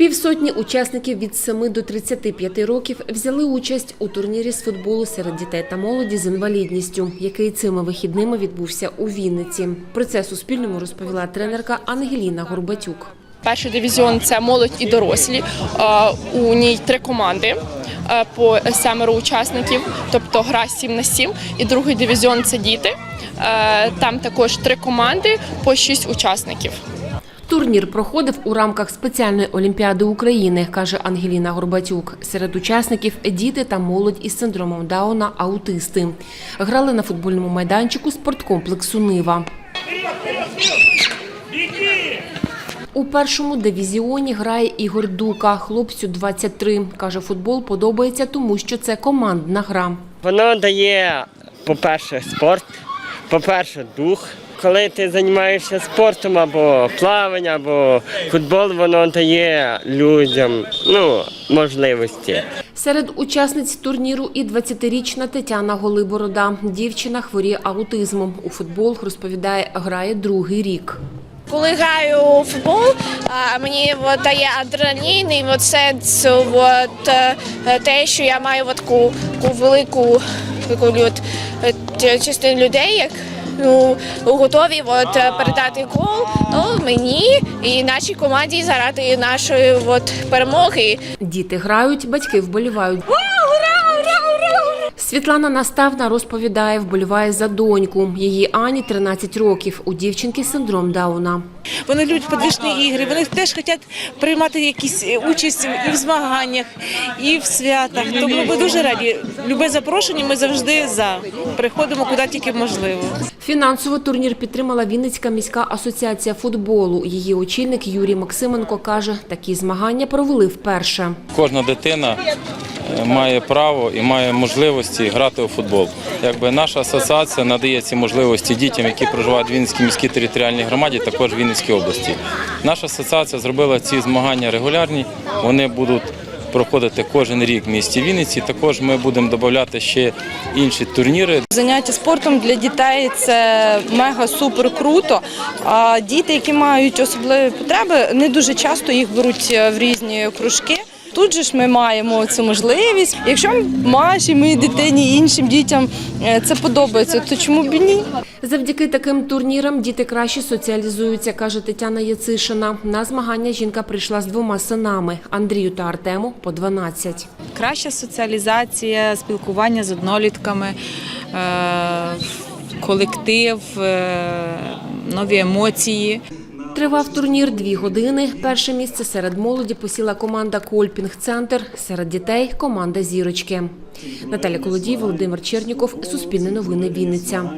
Півсотні учасників від 7 до 35 років взяли участь у турнірі з футболу серед дітей та молоді з інвалідністю, який цими вихідними відбувся у Вінниці. Про це Суспільному розповіла тренерка Ангеліна Горбатюк. Перший дивізіон це молодь і дорослі. У ній три команди по семеро учасників, тобто гра 7 на 7. І другий дивізіон це діти. Там також три команди по шість учасників. Турнір проходив у рамках спеціальної олімпіади України, каже Ангеліна Горбатюк. Серед учасників діти та молодь із синдромом Дауна аутисти. Грали на футбольному майданчику спорткомплексу Нива. У першому дивізіоні грає Ігор Дука, хлопцю 23. Каже, футбол подобається, тому що це командна гра. Воно дає, по-перше, спорт, по-перше, дух. Коли ти займаєшся спортом або плавання, або футбол, воно дає людям ну, можливості. Серед учасниць турніру і 20-річна Тетяна Голиборода. Дівчина хворіє аутизмом. У футбол, розповідає, грає другий рік. Коли граю у футбол, мені от, дає адреналін і от сенс от, е, те, що я маю от таку, таку велику таку, от, е, частину людей, як ну, готові от, е, передати гол ну, мені і нашій команді заради нашої от, перемоги. Діти грають, батьки вболівають. Світлана Наставна розповідає, вболіває за доньку. Її Ані 13 років. У дівчинки синдром Дауна. Вони люблять подвижні ігри, вони теж хочуть приймати якісь е, участь і в змаганнях, і в святах. Тому ми дуже раді. Любе запрошення ми завжди за. Приходимо куди тільки можливо. Фінансово турнір підтримала Вінницька міська асоціація футболу. Її очільник Юрій Максименко каже, такі змагання провели вперше. Кожна дитина має право і має можливості грати у футбол. Якби наша асоціація надає ці можливості дітям, які проживають в Вінницькій міській територіальній громаді, також в Вінницькій області. Наша асоціація зробила ці змагання регулярні. Вони будуть проходити кожен рік в місті Вінниці. Також ми будемо додати ще інші турніри. Заняття спортом для дітей це мега супер круто. А діти, які мають особливі потреби, не дуже часто їх беруть е, в різні кружки. Тут же ж ми маємо цю можливість. Якщо Маші, моїй дитині, іншим дітям е, це подобається, то чому б і ні? Завдяки таким турнірам діти краще соціалізуються, каже Тетяна Яцишина. На змагання жінка прийшла з двома синами Андрію та Артему по 12. краща соціалізація, спілкування з однолітками, е, колектив, е, нові емоції. Тривав турнір дві години. Перше місце серед молоді посіла команда Кольпінг-центр, серед дітей команда Зірочки. Наталя Колодій, Володимир Черніков, Суспільне новини Вінниця.